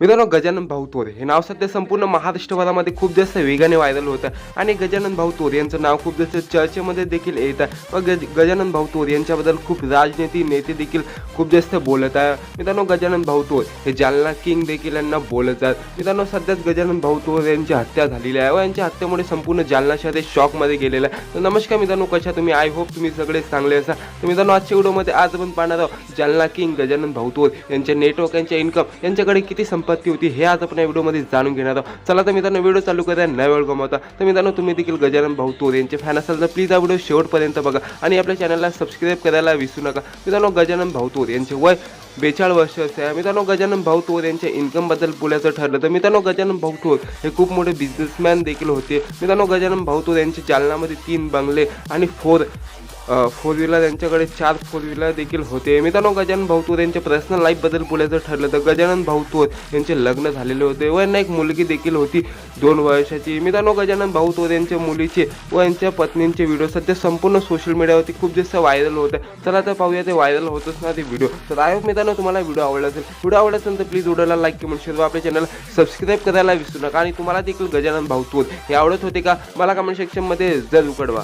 मित्रांनो गजानन भाऊ तोरे हे नाव सध्या संपूर्ण महाराष्ट्रभरामध्ये खूप जास्त वेगाने व्हायरल होतं आणि गजानन भाऊ तोरे यांचं नाव खूप जास्त चर्चेमध्ये देखील येत आहे. व गज गजानन भाऊ तोरे यांच्याबद्दल खूप राजनीती नेते देखील खूप जास्त बोलत आहे. मित्रांनो गजानन भाऊ तोर हे जालना किंग देखील यांना बोलत आहेत. मित्रांनो सध्याच गजानन भाऊ तोर यांची हत्या झालेली आहे व यांच्या हत्येमुळे संपूर्ण जालना शहर हे शॉकमध्ये गेलेलं आहे. तर नमस्कार मित्रांनो कशा तुम्ही? आय होप तुम्ही सगळे चांगले असा तर मित्रांनो आजच्या व्हिडिओमध्ये आज आपण पाहणार आहोत जालना किंग गजानन भाऊ तोर यांच्या नेटवर्क यांच्या इन्कम यांच्याकडे किती संप संपत्ती होती हे आज आपण या व्हिडिओमध्ये जाणून घेणार आहोत. चला तर मित्रांनो व्हिडिओ चालू करूया नव्या वेळ गमावता. तर मित्रांनो तुम्ही देखील गजानन भाऊ तोर यांचे फॅन असाल तर प्लीज हा व्हिडिओ शेवटपर्यंत बघा आणि आपल्या चॅनलला सबस्क्राईब करायला विसरू नका. मित्रांनो गजानन भाऊ तोर यांचे वय बेचाळीस वर्ष आहे मित्रांनो गजानन भाऊ तोर यांच्या इन्कमबद्दल बोलायचं ठरलं तर मित्रांनो गजानन भाऊ तोर हे खूप मोठे बिझनेसमॅन देखील होते. मित्रांनो गजानन भाऊ तोर यांचे जालनामध्ये तीन बंगले आणि फोर फोर व्हीलर यांच्याकडे चार फोर व्हीलर देखील होते. मित्रांनो गजानन भाऊतोर यांच्या पर्सनल लाईफबद्दल बोलायचं ठरलं तर गजानन भाऊतोर यांचे लग्न झालेले होते व यांना एक मुलगी देखील होती दोन वर्षाची. मित्रांनो गजानन भाऊतोर यांच्या मुलीचे व यांच्या पत्नींचे व्हिडिओ सध्या संपूर्ण सोशल मीडियावरती खूप जास्त व्हायरल होत आहे. चला तर पाहूया ते व्हायरल होतच ना ते व्हिडिओ तर आय होप मित्रांनो तुम्हाला व्हिडिओ आवडला असेल. व्हिडिओ आवडला असेल तर प्लीज व्हिडिओला लाईक कमेंट शेअर व आपल्या चॅनलला सबस्क्राईब करायला विसरू नका. आणि तुम्हाला देखील गजानन भाऊतोर हे आवडत होते का? मला कमेंट सेक्शनमध्ये जर उकडवा